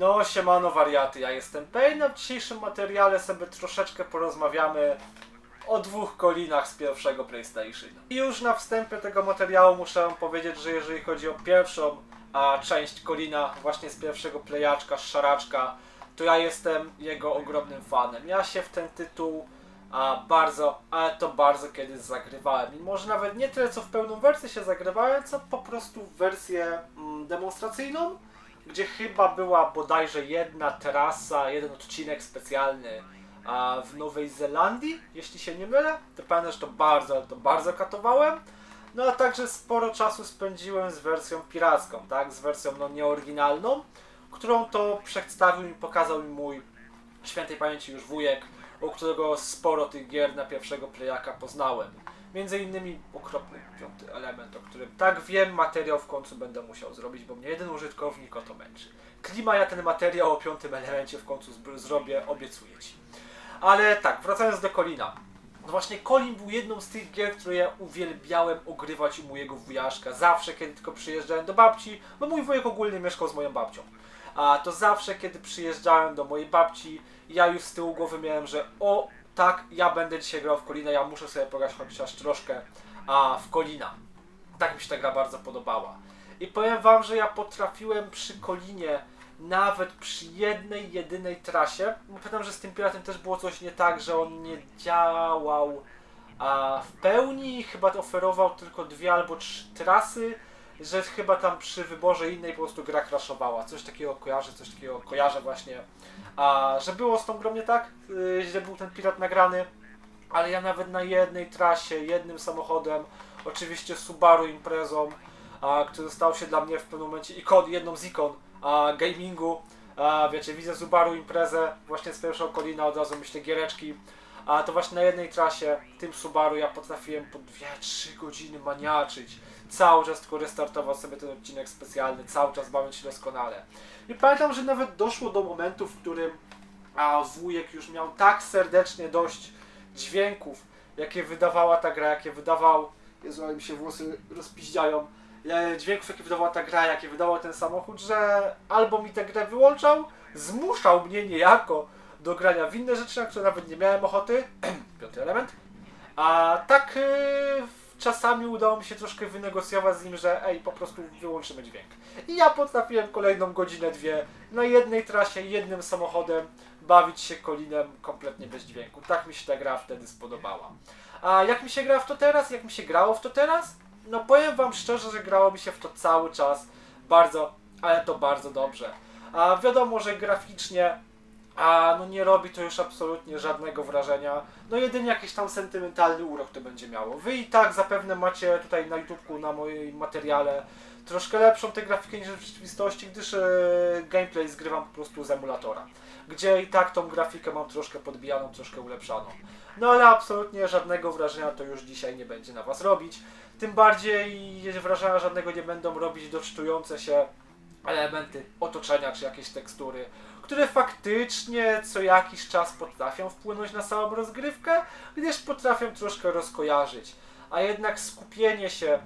No, siemano wariaty, ja jestem Payne, a w dzisiejszym materiale sobie troszeczkę porozmawiamy o dwóch kolinach z pierwszego PlayStation. I już na wstępie tego materiału muszę powiedzieć, że jeżeli chodzi o pierwszą a, część kolina właśnie z pierwszego playaczka, z szaraczka, to ja jestem jego ogromnym fanem. Ja się w ten tytuł a, bardzo, ale to bardzo kiedyś zagrywałem. I może nawet nie tyle co w pełną wersję się zagrywałem, co po prostu w wersję mm, demonstracyjną gdzie chyba była bodajże jedna trasa, jeden odcinek specjalny a w Nowej Zelandii, jeśli się nie mylę. To pamiętam, że to bardzo, ale to bardzo katowałem. No a także sporo czasu spędziłem z wersją piracką, tak? Z wersją no nieoryginalną, którą to przedstawił i pokazał mi mój świętej pamięci już wujek, u którego sporo tych gier na pierwszego playaka poznałem. Między innymi okropny piąty element, o którym tak wiem, materiał w końcu będę musiał zrobić, bo mnie jeden użytkownik o to męczy. Klima, ja ten materiał o piątym elemencie w końcu zrobię, obiecuję Ci. Ale tak, wracając do Kolina. No właśnie Kolin był jedną z tych gier, które ja uwielbiałem ogrywać u mojego wujaszka. Zawsze, kiedy tylko przyjeżdżałem do babci, bo mój wujek ogólnie mieszkał z moją babcią. A to zawsze, kiedy przyjeżdżałem do mojej babci, ja już z tyłu głowy miałem, że o, tak, ja będę dzisiaj grał w Kolina, ja muszę sobie pograć chociaż troszkę a, w Kolina. Tak mi się ta gra bardzo podobała. I powiem wam, że ja potrafiłem przy Kolinie, nawet przy jednej, jedynej trasie, pamiętam, że z tym piratem też było coś nie tak, że on nie działał a, w pełni, chyba oferował tylko dwie albo trzy trasy, że chyba tam przy wyborze innej po prostu gra crashowała. Coś takiego kojarzę, coś takiego kojarzę właśnie. A, że było z tą grą nie tak, yy, że był ten pirat nagrany, ale ja nawet na jednej trasie, jednym samochodem, oczywiście Subaru Imprezą, a, który stał się dla mnie w pewnym momencie ikon, jedną z ikon a, gamingu. A, wiecie, widzę Subaru Imprezę właśnie z pierwszego kolina, od razu myślę giereczki. A to właśnie na jednej trasie, tym Subaru, ja potrafiłem po 2-3 godziny maniaczyć. Cały czas tylko restartował sobie ten odcinek specjalny, cały czas bawiąc się doskonale. I pamiętam, że nawet doszło do momentu, w którym a wujek już miał tak serdecznie dość dźwięków, jakie wydawała ta gra, jakie wydawał. Jezu, ale mi się włosy rozpiździają. e, Dźwięków, jakie wydawała ta gra, jakie wydawał ten samochód, że albo mi tę grę wyłączał, zmuszał mnie niejako do grania w inne rzeczy, na które nawet nie miałem ochoty. Piąty element. A tak yy, czasami udało mi się troszkę wynegocjować z nim, że ej, po prostu wyłączymy dźwięk. I ja potrafiłem kolejną godzinę, dwie na jednej trasie, jednym samochodem bawić się kolinem kompletnie bez dźwięku. Tak mi się ta gra wtedy spodobała. A jak mi się gra w to teraz? Jak mi się grało w to teraz? No powiem wam szczerze, że grało mi się w to cały czas bardzo, ale to bardzo dobrze. A wiadomo, że graficznie a no nie robi to już absolutnie żadnego wrażenia. No jedynie jakiś tam sentymentalny urok to będzie miało. Wy i tak zapewne macie tutaj na YouTubeku, na moim materiale troszkę lepszą tę grafikę niż w rzeczywistości, gdyż e, gameplay zgrywam po prostu z emulatora. Gdzie i tak tą grafikę mam troszkę podbijaną, troszkę ulepszaną. No ale absolutnie żadnego wrażenia to już dzisiaj nie będzie na was robić. Tym bardziej wrażenia żadnego nie będą robić doczytujące się elementy otoczenia czy jakieś tekstury, które faktycznie co jakiś czas potrafią wpłynąć na całą rozgrywkę, gdyż potrafią troszkę rozkojarzyć. A jednak skupienie się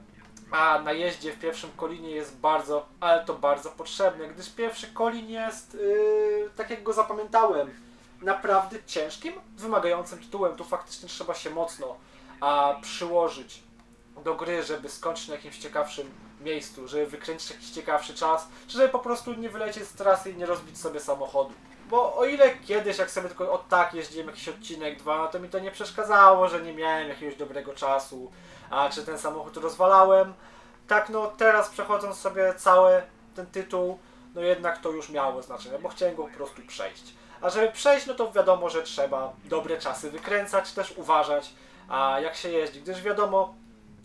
na jeździe w pierwszym kolinie jest bardzo, ale to bardzo potrzebne, gdyż pierwszy kolin jest, yy, tak jak go zapamiętałem, naprawdę ciężkim, wymagającym tytułem. Tu faktycznie trzeba się mocno a, przyłożyć do gry, żeby skończyć na jakimś ciekawszym miejscu, żeby wykręcić jakiś ciekawszy czas, czy żeby po prostu nie wylecieć z trasy i nie rozbić sobie samochodu. Bo o ile kiedyś, jak sobie tylko od tak jeździłem jakiś odcinek, dwa, no to mi to nie przeszkadzało, że nie miałem jakiegoś dobrego czasu, a czy ten samochód rozwalałem. Tak no teraz przechodząc sobie cały ten tytuł, no jednak to już miało znaczenie, bo chciałem go po prostu przejść. A żeby przejść, no to wiadomo, że trzeba dobre czasy wykręcać, też uważać, a jak się jeździ, gdyż wiadomo,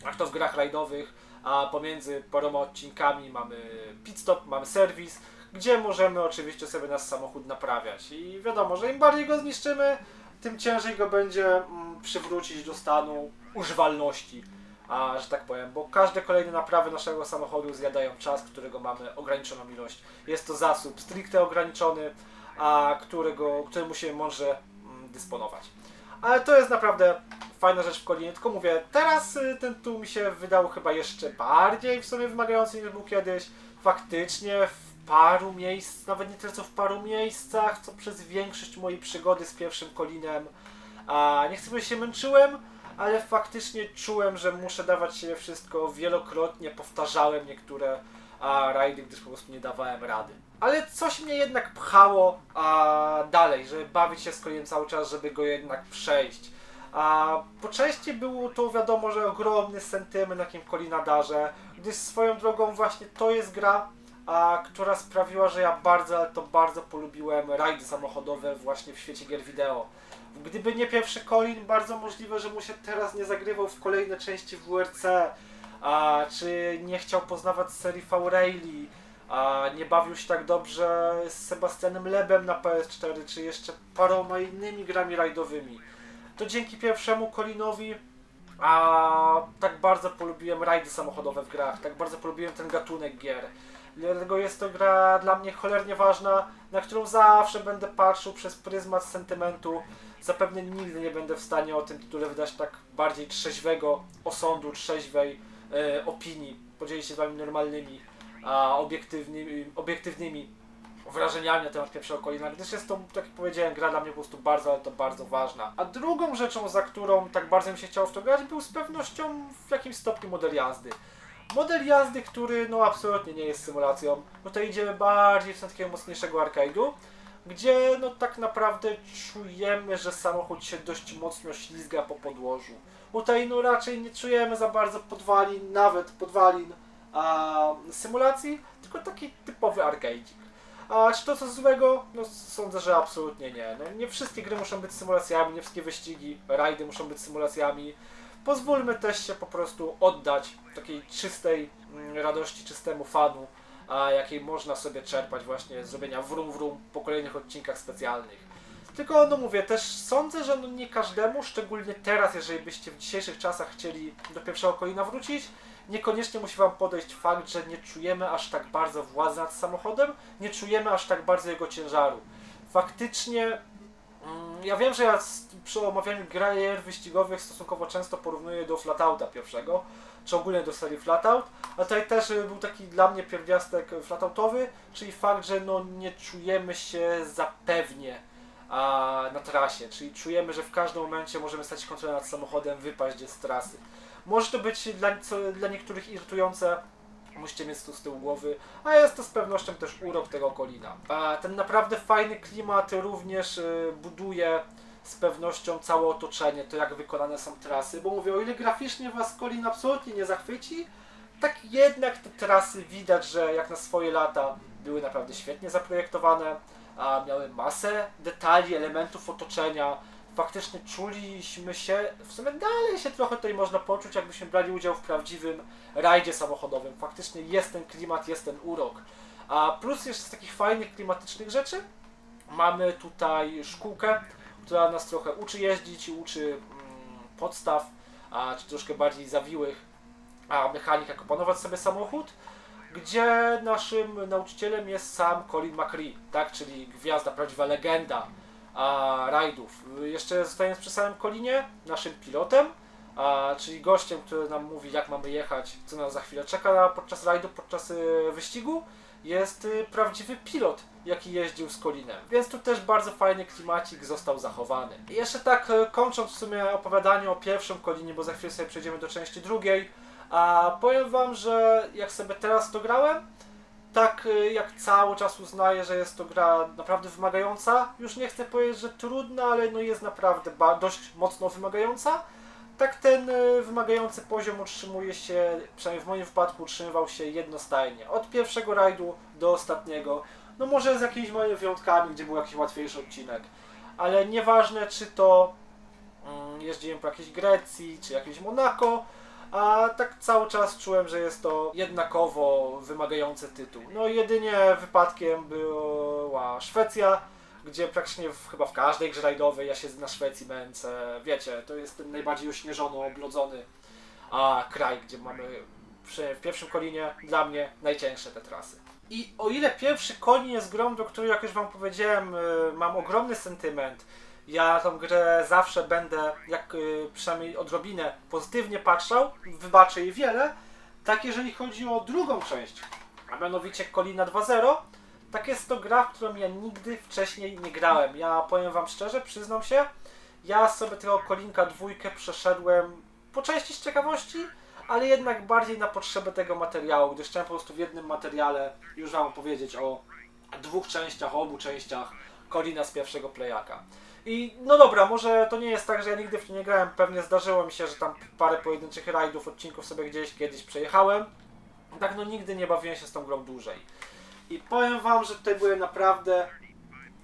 jak to w grach rajdowych, a pomiędzy paroma odcinkami mamy pit stop, mamy serwis, gdzie możemy oczywiście sobie nasz samochód naprawiać. I wiadomo, że im bardziej go zniszczymy, tym ciężej go będzie mm, przywrócić do stanu używalności. A że tak powiem, bo każde kolejne naprawy naszego samochodu zjadają czas, którego mamy ograniczoną ilość. Jest to zasób stricte ograniczony, a którego, którym musimy mądrze mm, dysponować. Ale to jest naprawdę fajna rzecz w Kolinie, tylko mówię, teraz y, ten tu mi się wydał chyba jeszcze bardziej w sumie wymagający niż był kiedyś. Faktycznie w paru miejsc, nawet nie tyle co w paru miejscach, co przez większość mojej przygody z pierwszym Kolinem. A nie chcę się męczyłem, ale faktycznie czułem, że muszę dawać się wszystko wielokrotnie, powtarzałem niektóre a, rajdy, gdyż po prostu nie dawałem rady. Ale coś mnie jednak pchało a, dalej, żeby bawić się z Kolinem cały czas, żeby go jednak przejść. A po części było to wiadomo, że ogromny sentyment na kim Kolina darze, gdyż swoją drogą właśnie to jest gra, a, która sprawiła, że ja bardzo, ale to bardzo polubiłem rajdy samochodowe właśnie w świecie gier wideo. Gdyby nie pierwszy Colin, bardzo możliwe, że mu się teraz nie zagrywał w kolejne części WRC, a, czy nie chciał poznawać serii V-Rally, a nie bawił się tak dobrze z Sebastianem Lebem na PS4, czy jeszcze paroma innymi grami rajdowymi. To dzięki pierwszemu Colinowi a tak bardzo polubiłem rajdy samochodowe w grach, tak bardzo polubiłem ten gatunek gier. Dlatego jest to gra dla mnie cholernie ważna, na którą zawsze będę patrzył przez pryzmat sentymentu. Zapewne nigdy nie będę w stanie o tym tytule wydać tak bardziej trzeźwego osądu, trzeźwej e, opinii, podzielić się z wami normalnymi, a obiektywnymi, obiektywnymi wrażeniami na temat pierwszego Colina, gdyż jest to, tak jak powiedziałem, gra dla mnie po prostu bardzo, ale to bardzo ważna. A drugą rzeczą, za którą tak bardzo mi się chciało w to grać, był z pewnością w jakimś stopniu model jazdy. Model jazdy, który no absolutnie nie jest symulacją. Tutaj idziemy bardziej w stronę takiego mocniejszego arcade'u, gdzie no tak naprawdę czujemy, że samochód się dość mocno ślizga po podłożu. Tutaj no raczej nie czujemy za bardzo podwalin, nawet podwalin a, symulacji, tylko taki typowy arcade'ik. A czy to coś złego? No sądzę, że absolutnie nie. No, nie wszystkie gry muszą być symulacjami, nie wszystkie wyścigi, rajdy muszą być symulacjami. Pozwólmy też się po prostu oddać takiej czystej mm, radości, czystemu fanu, a jakiej można sobie czerpać właśnie z zrobienia wrum wrum po kolejnych odcinkach specjalnych. Tylko no mówię, też sądzę, że no nie każdemu, szczególnie teraz, jeżeli byście w dzisiejszych czasach chcieli do pierwszego kolina wrócić, niekoniecznie musi wam podejść fakt, że nie czujemy aż tak bardzo władzy nad samochodem, nie czujemy aż tak bardzo jego ciężaru. Faktycznie, mm, ja wiem, że ja przy omawianiu gier wyścigowych stosunkowo często porównuję do Flatouta pierwszego, czy ogólnie do serii Flatout, a tutaj też y, był taki dla mnie pierwiastek flatoutowy, czyli fakt, że no nie czujemy się zapewnie na trasie, czyli czujemy, że w każdym momencie możemy stać kontrolę nad samochodem, wypaść z trasy. Może to być dla, co, dla niektórych irytujące, musicie mieć to z tyłu głowy, a jest to z pewnością też urok tego kolina. A ten naprawdę fajny klimat również y, buduje z pewnością całe otoczenie, to jak wykonane są trasy, bo mówię, o ile graficznie was kolin absolutnie nie zachwyci, tak jednak te trasy widać, że jak na swoje lata były naprawdę świetnie zaprojektowane, a miały masę detali, elementów otoczenia. Faktycznie czuliśmy się, w sumie dalej się trochę tutaj można poczuć, jakbyśmy brali udział w prawdziwym rajdzie samochodowym. Faktycznie jest ten klimat, jest ten urok. A plus jeszcze z takich fajnych klimatycznych rzeczy mamy tutaj szkółkę, która nas trochę uczy jeździć uczy mm, podstaw, a, czy troszkę bardziej zawiłych a, mechanik, jak opanować sobie samochód gdzie naszym nauczycielem jest sam Colin McRae, tak, czyli gwiazda, prawdziwa legenda a, rajdów. Jeszcze zostając przy samym Colinie, naszym pilotem, a, czyli gościem, który nam mówi, jak mamy jechać, co nas za chwilę czeka podczas rajdu, podczas y, wyścigu, jest y, prawdziwy pilot, jaki jeździł z Colinem. Więc tu też bardzo fajny klimacik został zachowany. I jeszcze tak y, kończąc w sumie opowiadanie o pierwszym Colinie, bo za chwilę sobie przejdziemy do części drugiej, a powiem wam, że jak sobie teraz to grałem, tak y, jak cały czas uznaję, że jest to gra naprawdę wymagająca. Już nie chcę powiedzieć, że trudna, ale no jest naprawdę dość mocno wymagająca. Tak ten y, wymagający poziom utrzymuje się, przynajmniej w moim wypadku utrzymywał się jednostajnie. Od pierwszego rajdu do ostatniego. No może z jakimiś małymi wyjątkami, gdzie był jakiś łatwiejszy odcinek. Ale nieważne czy to mm, jeździłem po jakiejś Grecji, czy jakimś Monako, a tak cały czas czułem, że jest to jednakowo wymagający tytuł. No jedynie wypadkiem była Szwecja, gdzie praktycznie w, chyba w każdej grze rajdowej ja się na Szwecji męczę. Wiecie, to jest ten najbardziej ośnieżony, oblodzony a, kraj, gdzie mamy przy, w pierwszym kolinie dla mnie najcięższe te trasy. I o ile pierwszy kolin jest grą, do której jak już wam powiedziałem, y, mam ogromny sentyment, ja tą grę zawsze będę, jak y, przynajmniej odrobinę, pozytywnie patrzał, wybaczę jej wiele. Tak jeżeli chodzi o drugą część, a mianowicie Kolina 2.0, Tak jest to gra, w którą ja nigdy wcześniej nie grałem. Ja powiem wam szczerze, przyznam się, ja sobie tego Kolinka dwójkę przeszedłem po części z ciekawości, ale jednak bardziej na potrzeby tego materiału, gdyż chciałem po prostu w jednym materiale już wam opowiedzieć o dwóch częściach, o obu częściach Kolina z pierwszego playaka. I no dobra, może to nie jest tak, że ja nigdy w to nie grałem, pewnie zdarzyło mi się, że tam parę pojedynczych rajdów, odcinków sobie gdzieś kiedyś przejechałem. Tak no nigdy nie bawiłem się z tą grą dłużej. I powiem wam, że tutaj byłem naprawdę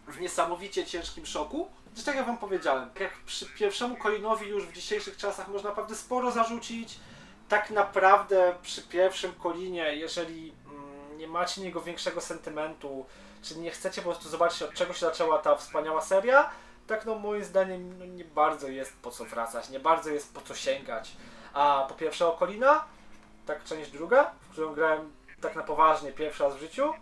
w niesamowicie ciężkim szoku. Zresztą tak jak wam powiedziałem, jak przy pierwszemu Kolinowi już w dzisiejszych czasach można naprawdę sporo zarzucić, tak naprawdę przy pierwszym Kolinie, jeżeli mm, nie macie niego większego sentymentu, czy nie chcecie po prostu zobaczyć od czego się zaczęła ta wspaniała seria, tak no moim zdaniem no, nie bardzo jest po co wracać, nie bardzo jest po co sięgać. A po pierwsze Kolina, tak część druga, w którą grałem tak na poważnie pierwszy raz w życiu,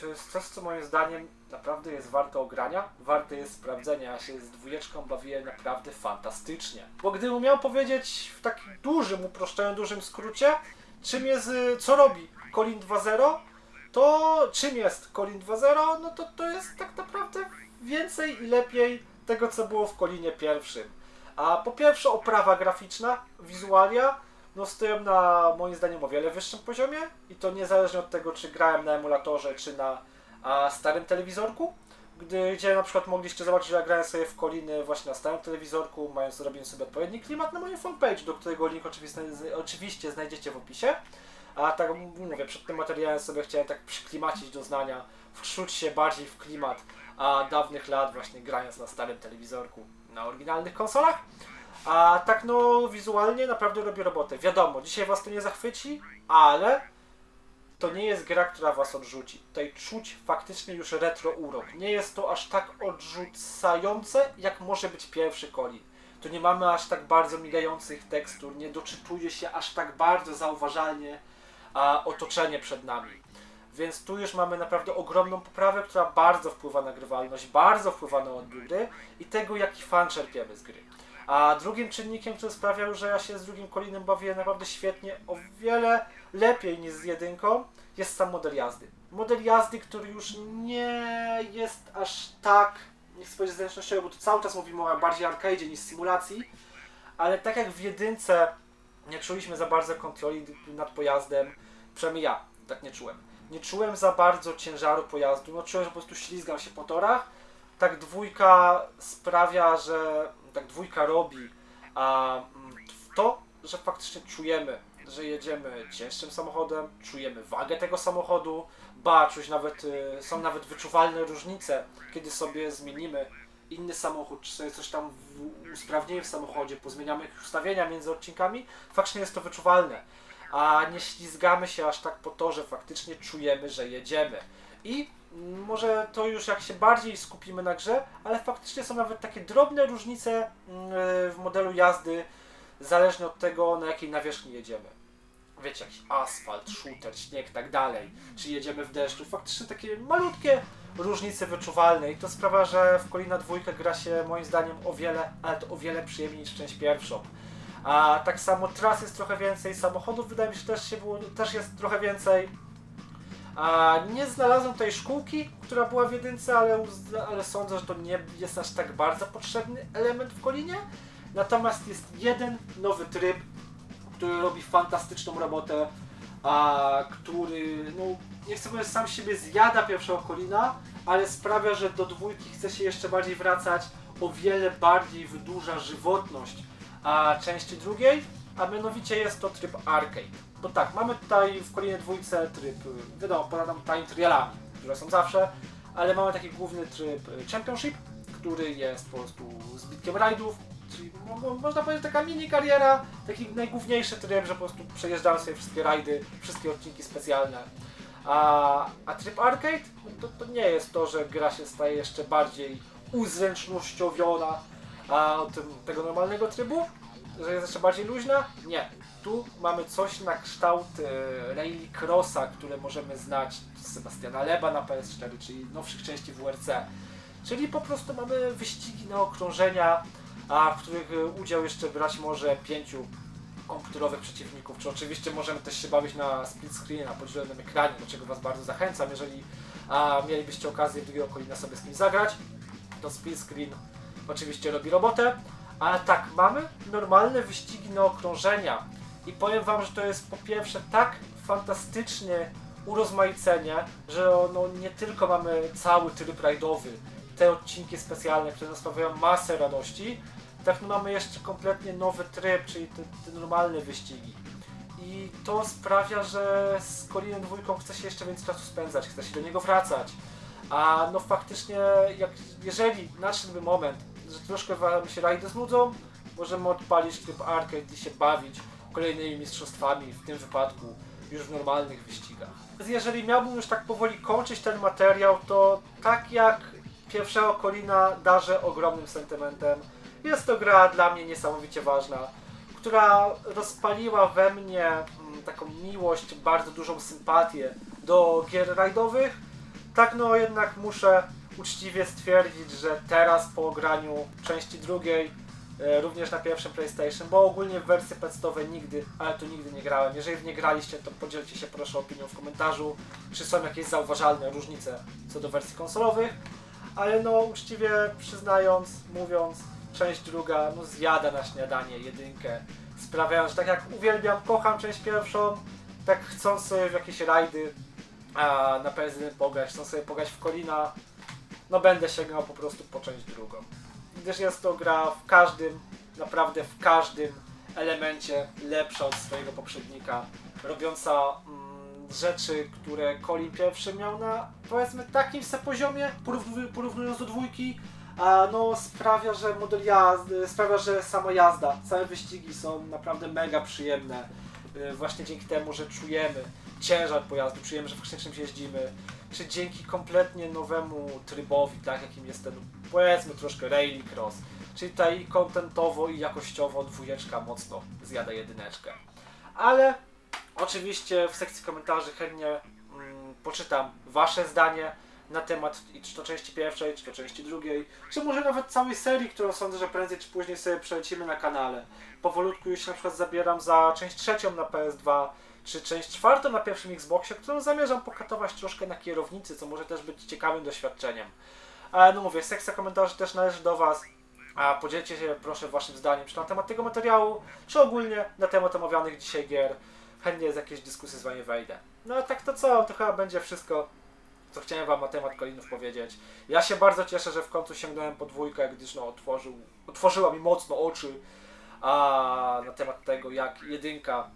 to jest coś, co moim zdaniem naprawdę jest warte ogrania, warte jest sprawdzenia. Ja się z dwójeczką bawiłem naprawdę fantastycznie. Bo gdybym miał powiedzieć w takim dużym, uproszczonym, dużym skrócie, czym jest, y, co robi Colin 2.0, to czym jest Colin 2.0, no to to jest tak naprawdę więcej i lepiej tego, co było w Kolinie pierwszym. A po pierwsze oprawa graficzna, wizualia, no stoją na moim zdaniem o wiele wyższym poziomie i to niezależnie od tego, czy grałem na emulatorze, czy na a, starym telewizorku. Gdy, gdzie na przykład mogliście zobaczyć, że ja grałem sobie w Koliny właśnie na starym telewizorku, mając zrobiony sobie odpowiedni klimat na moim fanpage, do którego link oczywiście, oczywiście znajdziecie w opisie. A tak mówię, przed tym materiałem sobie chciałem tak przyklimacić do znania, wczuć się bardziej w klimat a dawnych lat właśnie grając na starym telewizorku na oryginalnych konsolach. A tak no wizualnie naprawdę robi robotę. Wiadomo, dzisiaj was to nie zachwyci, ale to nie jest gra, która was odrzuci. Tutaj czuć faktycznie już retro urok. Nie jest to aż tak odrzucające, jak może być pierwszy Kolin. Tu nie mamy aż tak bardzo migających tekstur, nie doczytuje się aż tak bardzo zauważalnie a, otoczenie przed nami. Więc tu już mamy naprawdę ogromną poprawę, która bardzo wpływa na grywalność, bardzo wpływa na odbiór gry i tego, jaki fan czerpiemy z gry. A drugim czynnikiem, który sprawiał, że ja się z drugim Kolinem bawiłem naprawdę świetnie, o wiele lepiej niż z jedynką, jest sam model jazdy. Model jazdy, który już nie jest aż tak, nie chcę powiedzieć zręcznościowy, bo tu cały czas mówimy o bardziej arcade niż symulacji, ale tak jak w jedynce nie czuliśmy za bardzo kontroli nad pojazdem, przynajmniej ja tak nie czułem. Nie czułem za bardzo ciężaru pojazdu, no czułem, że po prostu ślizgam się po torach. Tak dwójka sprawia, że tak dwójka robi a mm, to, że faktycznie czujemy, że jedziemy cięższym samochodem, czujemy wagę tego samochodu, ba, czuć nawet, y, są nawet wyczuwalne różnice, kiedy sobie zmienimy inny samochód, czy sobie coś tam w, usprawnimy w samochodzie, pozmieniamy ustawienia między odcinkami, faktycznie jest to wyczuwalne. A nie ślizgamy się aż tak po torze, faktycznie czujemy, że jedziemy. I może to już jak się bardziej skupimy na grze, ale faktycznie są nawet takie drobne różnice mm, w modelu jazdy, zależnie od tego, na jakiej nawierzchni jedziemy. Wiecie, jakiś asfalt, shooter, śnieg, tak dalej. Czy jedziemy w deszczu. Faktycznie takie malutkie różnice wyczuwalne i to sprawia, że w Kolina dwójkę gra się moim zdaniem o wiele, ale to o wiele przyjemniej niż część pierwszą. A tak samo tras jest trochę więcej, samochodów wydaje mi się też, się było, też jest trochę więcej. A nie znalazłem tej szkółki, która była w jedynce, ale, ale sądzę, że to nie jest aż tak bardzo potrzebny element w Kolinie. Natomiast jest jeden nowy tryb, który robi fantastyczną robotę, a który, no nie chcę powiedzieć, sam siebie zjada pierwszego Kolina, ale sprawia, że do dwójki chce się jeszcze bardziej wracać, o wiele bardziej wydłuża żywotność a części drugiej, a mianowicie jest to tryb arcade. Bo tak, mamy tutaj w Kolinie dwójce tryb, wiadomo, poza tam time trialami, które są zawsze, ale mamy taki główny tryb Championship, który jest po prostu zbitkiem rajdów, czyli mo- mo- można powiedzieć taka mini kariera, taki najgłówniejszy tryb, że po prostu przejeżdżamy sobie wszystkie rajdy, wszystkie odcinki specjalne. A, a tryb arcade no to, to nie jest to, że gra się staje jeszcze bardziej uzręcznościowiona a od tym, tego normalnego trybu, że jest jeszcze bardziej luźna. Nie. Tu mamy coś na kształt e, Rally Crossa, które możemy znać z Sebastiana Leba na PS4, czyli nowszych części WRC. Czyli po prostu mamy wyścigi na okrążenia, a w których e, udział jeszcze brać może pięciu komputerowych przeciwników, czy oczywiście możemy też się bawić na split screen, na podzielonym ekranie, do czego Was bardzo zachęcam, jeżeli a mielibyście okazję drugiego kolina sobie z kim zagrać, to split screen oczywiście robi robotę. Ale tak, mamy normalne wyścigi na okrążenia i powiem wam, że to jest po pierwsze tak fantastycznie urozmaicenie, że no, nie tylko mamy cały tryb rajdowy, te odcinki specjalne, które sprawiają masę radości, tak no mamy jeszcze kompletnie nowy tryb, czyli te, te normalne wyścigi. I to sprawia, że z Colinem dwójką chce się jeszcze więcej czasu spędzać, chce się do niego wracać. A no faktycznie, jak, jeżeli nadszedłby moment, że troszkę wam się rajdy znudzą, możemy odpalić tryb arcade i się bawić kolejnymi mistrzostwami, w tym wypadku już w normalnych wyścigach. Jeżeli miałbym już tak powoli kończyć ten materiał, to tak jak pierwszego Colina darzę ogromnym sentymentem. Jest to gra dla mnie niesamowicie ważna, która rozpaliła we mnie mm, taką miłość, bardzo dużą sympatię do gier rajdowych. Tak no jednak muszę uczciwie stwierdzić, że teraz po ograniu części drugiej, e, również na pierwszym PlayStation, bo ogólnie w wersje podstawowe nigdy, ale to nigdy nie grałem. Jeżeli w nie graliście, to podzielcie się proszę opinią w komentarzu, czy są jakieś zauważalne różnice co do wersji konsolowych. Ale no uczciwie przyznając, mówiąc, część druga no zjada na śniadanie jedynkę, sprawiając, że tak jak uwielbiam, kocham część pierwszą, tak chcąc sobie w jakieś rajdy a na PS1 pograć, chcą sobie pograć w Kolina, no będę sięgał po prostu po część drugą. Gdyż jest to gra w każdym, naprawdę w każdym elemencie lepsza od swojego poprzednika, robiąca mm, rzeczy, które Colin pierwszy miał na powiedzmy takim se poziomie, porównuj- porównując do dwójki, a no sprawia, że model jazdy, sprawia, że sama jazda, same wyścigi są naprawdę mega przyjemne. Y, Właśnie dzięki temu, że czujemy ciężar pojazdu, czujemy, że faktycznie czymś jeździmy, czy dzięki kompletnie nowemu trybowi, tak jakim jest ten, powiedzmy troszkę rallycross, czyli tutaj kontentowo i jakościowo dwójeczka mocno zjada jedyneczkę. Ale oczywiście w sekcji komentarzy chętnie mm, poczytam wasze zdanie na temat czy to części pierwszej, czy to części drugiej, czy może nawet całej serii, którą sądzę, że prędzej czy później sobie przelecimy na kanale. Powolutku już na przykład zabieram za część trzecią na PS2, czy część czwartą na pierwszym Xboxie, którą zamierzam pokatować troszkę na kierownicy, co może też być ciekawym doświadczeniem. Ale no mówię, sekcja komentarzy też należy do Was. A podzielcie się proszę waszym zdaniem, czy na temat tego materiału, czy ogólnie na temat omawianych dzisiaj gier. Chętnie z jakiejś dyskusji z wami wejdę. No a tak to co, to chyba będzie wszystko, co chciałem wam na temat Kolinów powiedzieć. Ja się bardzo cieszę, że w końcu sięgnąłem po dwójkę, gdyż no otworzył, otworzyła mi mocno oczy a na temat tego, jak jedynka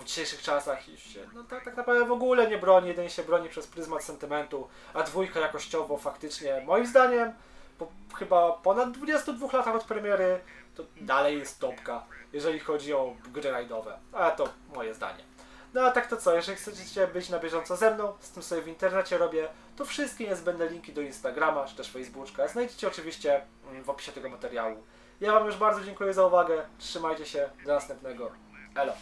w dzisiejszych czasach już się, no tak, tak naprawdę w ogóle nie broni, jeden się broni przez pryzmat sentymentu, a dwójka jakościowo faktycznie, moim zdaniem, po chyba ponad 22 latach od premiery, to dalej jest topka, jeżeli chodzi o gry rajdowe, ale to moje zdanie. No a tak to co, jeżeli chcecie być na bieżąco ze mną, z tym sobie w internecie robię, to wszystkie niezbędne linki do Instagrama czy też Facebooka znajdziecie oczywiście w opisie tego materiału. Ja Wam już bardzo dziękuję za uwagę, trzymajcie się, do następnego, elo.